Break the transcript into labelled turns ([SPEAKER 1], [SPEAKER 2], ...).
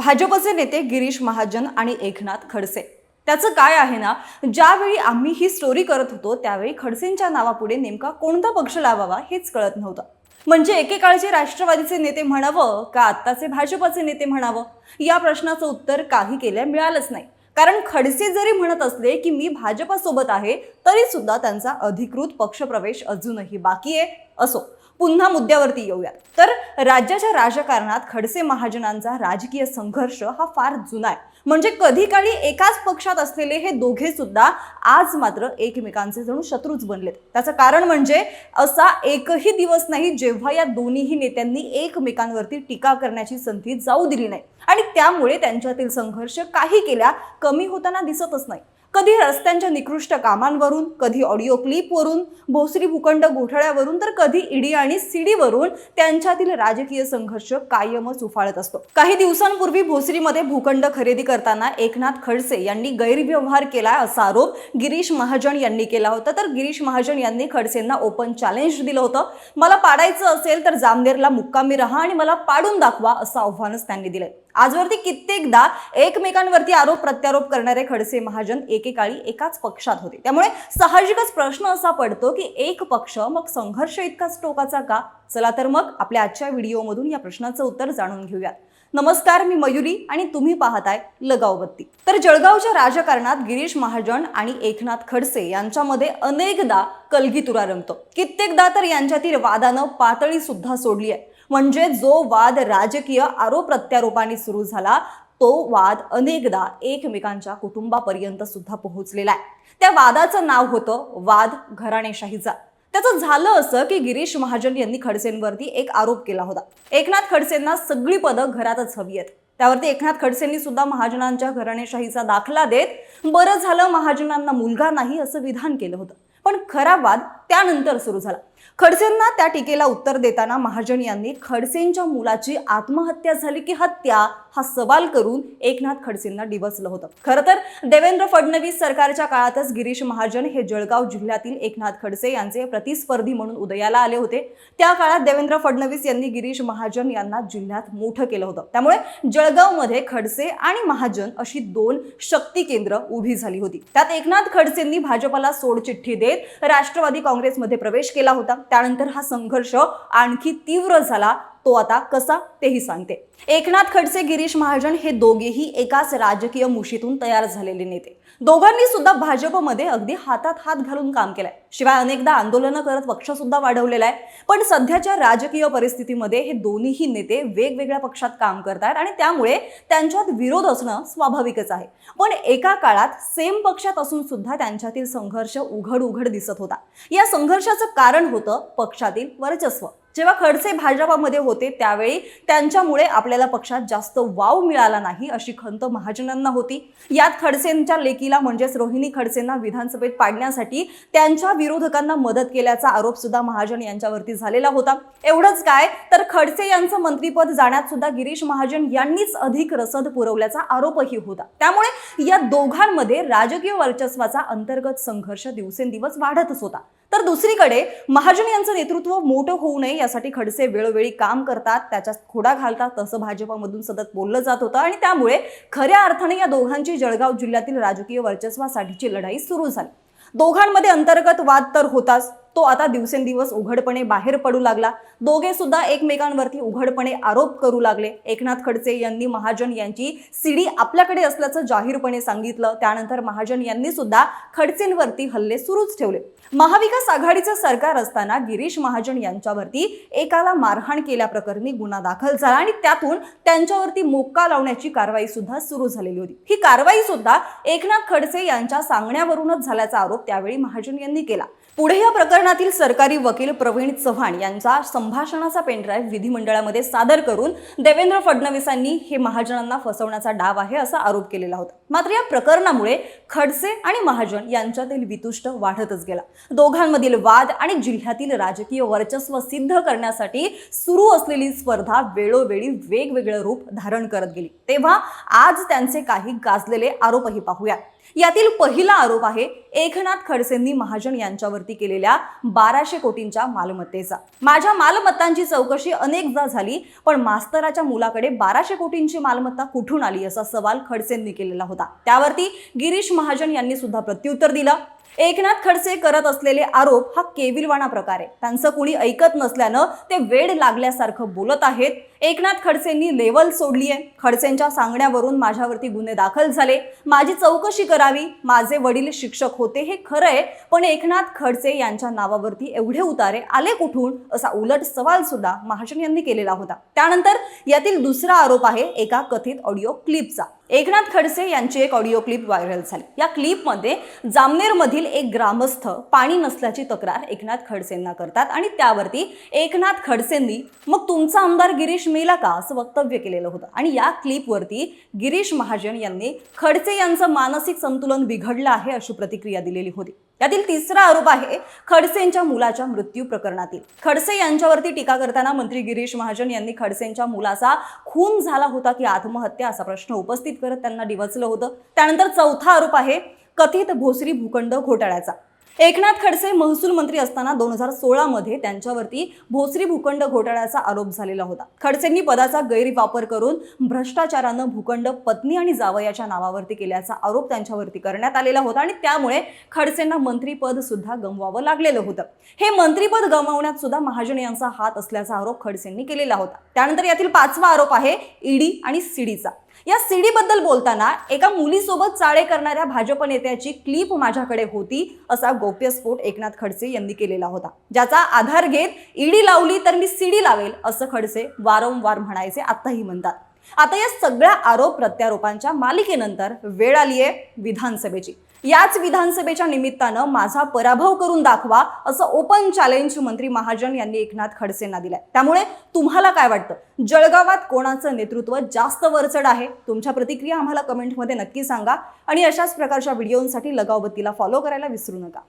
[SPEAKER 1] भाजपचे नेते गिरीश महाजन आणि एकनाथ खडसे. त्याचं काय आहे ना ज्यावेळी आम्ही ही स्टोरी करत होतो त्यावेळी खडसेंच्या नावापुढे नेमका कोणता पक्ष लावावा हेच कळत नव्हतं. म्हणजे एकेकाळचे राष्ट्रवादीचे नेते म्हणावं का आत्ताचे भाजपचे नेते म्हणावं? या प्रश्नाचं उत्तर काही केल्या मिळालंच नाही. कारण खडसे जरी म्हणत असले की मी भाजपासोबत आहे तरी सुद्धा त्यांचा अधिकृत पक्षप्रवेश अजूनही बाकी आहे असो. पुन्हा मुद्द्यावरती येऊया. तर राज्याच्या राजकारणात खडसे महाजनांचा राजकीय संघर्ष हा फार जुना आहे. म्हणजे कधी काळी एकाच पक्षात असलेले हे दोघे सुद्धा आज मात्र एकमेकांचे जणू शत्रूच बनलेत. त्याचं कारण म्हणजे असा एकही दिवस नाही जेव्हा या दोन्हीही नेत्यांनी एकमेकांवरती टीका करण्याची संधी जाऊ दिली नाही. आणि त्यामुळे त्यांच्यातील संघर्ष काही केल्या कमी होताना दिसतच नाही. कधी रस्त्यांच्या निकृष्ट कामांवरून कधी ऑडिओ क्लिपवरून भोसरी भूखंड घोटाळ्यावरून तर कधी ईडी आणि सीडीवरून त्यांच्यातील राजकीय संघर्ष कायमच उफाळत असतो. काही दिवसांपूर्वी भोसरीमध्ये भूखंड खरेदी करताना एकनाथ खडसे यांनी गैरव्यवहार केला असा आरोप गिरीश महाजन यांनी केला होता. तर गिरीश महाजन यांनी खडसेंना ओपन चॅलेंज दिलं होतं. मला पाडायचं असेल तर जामनेरला मुक्कामी राहा आणि मला पाडून दाखवा असं आव्हानच त्यांनी दिलंय. आजवरती कित्येकदा एकमेकांवरती आरोप प्रत्यारोप करणारे खडसे महाजन एकेकाळी एकाच पक्षात होते. त्यामुळे साहजिकच प्रश्न असा पडतो की एक पक्ष मग संघर्ष इतकाच टोकाचा का? चला तर मग आपल्या आजच्या व्हिडिओमधून या प्रश्नाचं उत्तर जाणून घेऊयात. नमस्कार मी मयुरी आणि तुम्ही पाहताय लगाव बत्ती. तर जळगावच्या राजकारणात गिरीश महाजन आणि एकनाथ खडसे यांच्यामध्ये अनेकदा कलगीतुरा रंगतो. कित्येकदा तर यांच्यातील वादानं पातळी सुद्धा सोडली आहे. म्हणजे जो वाद राजकीय आरोप प्रत्यारोपाने सुरू झाला तो वाद अनेकदा एकमेकांच्या कुटुंबापर्यंत सुद्धा पोहोचलेला आहे. त्या वादाचं नाव होतं वाद घराणेशाहीचा. त्याचं झालं असं की गिरीश महाजन यांनी खडसेंवरती एक आरोप केला होता. एकनाथ खडसेंना सगळी पदं घरातच हवी आहेत. त्यावरती एकनाथ खडसेंनी सुद्धा महाजनांच्या घराणेशाहीचा दाखला देत बरं झालं महाजनांना मुलगा नाही असं विधान केलं होतं. पण खरा वाद त्यानंतर सुरू झाला. खडसेंना त्या टीकेला उत्तर देताना महाजन यांनी खडसेंच्या मुलाची आत्महत्या झाली की हत्या हा सवाल करून एकनाथ खडसेंना डिवसलं होतं. खरं तर देवेंद्र फडणवीस सरकारच्या काळातच गिरीश महाजन हे जळगाव जिल्ह्यातील एकनाथ खडसे यांचे प्रतिस्पर्धी म्हणून उदयाला आले होते. त्या काळात देवेंद्र फडणवीस यांनी गिरीश महाजन यांना जिल्ह्यात मोठं केलं होतं. त्यामुळे जळगावमध्ये खडसे आणि महाजन अशी दोन शक्ती केंद्र उभी झाली होती. त्यात एकनाथ खडसेंनी भाजपला सोडचिठ्ठी देत राष्ट्रवादी काँग्रेसमध्ये प्रवेश केला होता. त्यानंतर हा संघर्ष आणखी तीव्र झाला. तो आता कसा तेही सांगते. एकनाथ खडसे गिरीश महाजन हे दोघेही एकाच राजकीय मुशीतून तयार झालेले नेते. दोघांनी सुद्धा भाजपमध्ये अगदी हातात हात घालून काम केलंय. शिवाय अनेकदा आंदोलनं करत पक्ष सुद्धा वाढवलेला आहे. पण सध्याच्या राजकीय परिस्थितीमध्ये हे दोन्हीही नेते वेगवेगळ्या पक्षात काम करतात आणि त्यामुळे त्यांच्यात विरोध असणं स्वाभाविकच आहे. पण एका काळात सेम पक्षात असून सुद्धा त्यांच्यातील संघर्ष उघड उघड दिसत होता. या संघर्षाचं कारण होतं पक्षातील वर्चस्व. जेव्हा खडसे भाजपामध्ये होते त्यावेळी त्यांच्यामुळे आपल्याला पक्षात जास्त वाव मिळाला नाही अशी खंत महाजनांना होती. यात खडसेंच्या लेकीला म्हणजेच रोहिणी खडसेंना विधानसभेत पाडण्यासाठी त्यांच्या विरोधकांना मदत केल्याचा आरोप सुद्धा महाजन यांच्यावरती झालेला होता. एवढंच काय तर खडसे यांचं मंत्रीपद जाण्यात सुद्धा गिरीश महाजन यांनीच अधिक रसद पुरवल्याचा आरोपही होता. त्यामुळे या दोघांमध्ये राजकीय वर्चस्वाचा अंतर्गत संघर्ष दिवसेंदिवस वाढतच होता. तर दुसरीकडे महाजन यांचं नेतृत्व मोठं होऊ नये यासाठी खडसे वेळोवेळी काम करतात. त्याच्यात खोडा घालतात. तसं भाजपामधून सतत बोललं जात होतं. आणि त्यामुळे खऱ्या अर्थाने या दोघांची जळगाव जिल्ह्यातील राजकीय वर्चस्वासाठीची लढाई सुरू झाली. दोघांमध्ये अंतर्गत वाद तर होताच. तो आता दिवसेंदिवस उघडपणे बाहेर पडू लागला. दोघे सुद्धा एकमेकांवरती उघडपणे आरोप करू लागले. एकनाथ खडसे यांनी महाजन यांची सीडी आपल्याकडे असल्याचं जाहीरपणे सांगितलं. त्यानंतर महाजन यांनी सुद्धा खडसेंवरती हल्ले सुरूच ठेवले. महाविकास आघाडीचं सरकार असताना गिरीश महाजन यांच्यावरती एकाला मारहाण केल्याप्रकरणी गुन्हा दाखल झाला आणि त्यातून त्यांच्यावरती मोक्का लावण्याची कारवाई सुद्धा सुरू झालेली होती. ही कारवाई सुद्धा एकनाथ खडसे यांच्या सांगण्यावरूनच झाल्याचा आरोप त्यावेळी महाजन यांनी केला. पुढे या प्रकरणातील सरकारी वकील प्रवीण चव्हाण यांचा संभाषणाचा पेनड्राईव्ह विधिमंडळामध्ये सादर करून देवेंद्र फडणवीसांनी हे महाजनांना फसवण्याचा डाव आहे असा आरोप केलेला होता. मात्र या प्रकरणामुळे खडसे आणि महाजन यांच्यातील वितुष्ट वाढतच गेला. दोघांमधील वाद आणि जिल्ह्यातील राजकीय वर्चस्व सिद्ध करण्यासाठी सुरू असलेली स्पर्धा वेळोवेळी वेगवेगळं रूप धारण करत गेली. तेव्हा आज त्यांचे काही गाजलेले आरोपही पाहूया. यातील पहिला आरोप आहे एकनाथ खडसेंनी महाजन यांच्यावरती माझ्यावरती केलेल्या बाराशे कोटींच्या मालमत्तेचा. माझ्या मालमत्तांची चौकशी अनेकदा झाली पण मास्तराच्या मुलाकडे बाराशे कोटींची मालमत्ता कुठून आली असा सवाल खडसेंनी केलेला होता. त्यावरती गिरीश महाजन यांनी सुद्धा प्रत्युत्तर दिलं. एकनाथ खडसे करत असलेले आरोप हा केविलवाणा प्रकार. आहे त्यांचं कुणी ऐकत नसल्यानं ते वेड लागल्यासारखं बोलत आहेत. एकनाथ खडसेंनी लेवल सोडली आहे खडसेंच्या सांगण्यावरून माझ्यावरती गुन्हे दाखल झाले. माझी चौकशी करावी. माझे वडील शिक्षक होते हे खरं आहे पण एकनाथ खडसे यांच्या नावावरती एवढे उतारे आले कुठून? असा उलट सवाल सुद्धा महाजन यांनी केलेला होता. त्यानंतर यातील दुसरा आरोप आहे एका कथित ऑडिओ क्लिपचा. एकनाथ खडसे यांची एक ऑडिओ क्लिप व्हायरल झाली. या क्लिपमध्ये जामनेरमधील एक ग्रामस्थ पाणी नसल्याची तक्रार एकनाथ खडसेंना करतात आणि त्यावरती एकनाथ खडसेंनी मग तुमचा आमदार गिरीश मेला का? असं वक्तव्य केलेलं होतं. आणि या क्लिपवरती गिरीश महाजन यांनी खडसे यांचं मानसिक संतुलन बिघडलं आहे अशी प्रतिक्रिया दिलेली होती. यातील तिसरा आरोप आहे खडसेंच्या मुलाच्या मृत्यू प्रकरणातील. खडसे यांच्यावरती टीका करताना मंत्री गिरीश महाजन यांनी खडसेंच्या मुलाचा खून झाला होता की आत्महत्या असा प्रश्न उपस्थित करत त्यांना डिवचलं होतं. त्यानंतर चौथा आरोप आहे कथित भोसरी भूखंड घोटाळ्याचा. एकनाथ खडसे महसूल मंत्री असताना दोन हजार सोळामध्ये त्यांच्यावरती भोसरी भूखंड घोटाळ्याचा आरोप झालेला होता. खडसेंनी पदाचा गैरवापर करून भ्रष्टाचारानं भूखंड पत्नी आणि जावयाच्या नावावरती केल्याचा आरोप त्यांच्यावरती करण्यात आलेला होता आणि त्यामुळे खडसेंना मंत्रीपद सुद्धा गमवावं लागलेलं होतं. हे मंत्रीपद गमावण्यात सुद्धा महाजन यांचा हात असल्याचा आरोप खडसेंनी केलेला होता. त्यानंतर यातील पाचवा आरोप आहे ईडी आणि सीडीचा. या सीडी बद्दल बोलताना एका मुलीसोबत चाळे करणाऱ्या भाजप नेत्याची क्लिप माझ्याकडे होती असा गौप्यस्फोट एकनाथ खडसे यांनी केलेला होता. ज्याचा आधार घेत ईडी लावली तर मी सीडी लावेल असं खडसे वारंवार म्हणायचे आताही म्हणतात. आता या सगळ्या आरोप प्रत्यारोपांच्या मालिकेनंतर वेळ आली आहे विधानसभेची. याच विधानसभेच्या निमित्तानं माझा पराभव करून दाखवा असं ओपन चॅलेंज मंत्री महाजन यांनी एकनाथ खडसेंना दिलंय. त्यामुळे तुम्हाला काय वाटतं? जळगावात कोणाचं नेतृत्व जास्त वरचढ आहे? तुमच्या प्रतिक्रिया आम्हाला कमेंटमध्ये नक्की सांगा आणि अशाच प्रकारच्या व्हिडिओंसाठी लगावबत्तीला फॉलो करायला विसरू नका.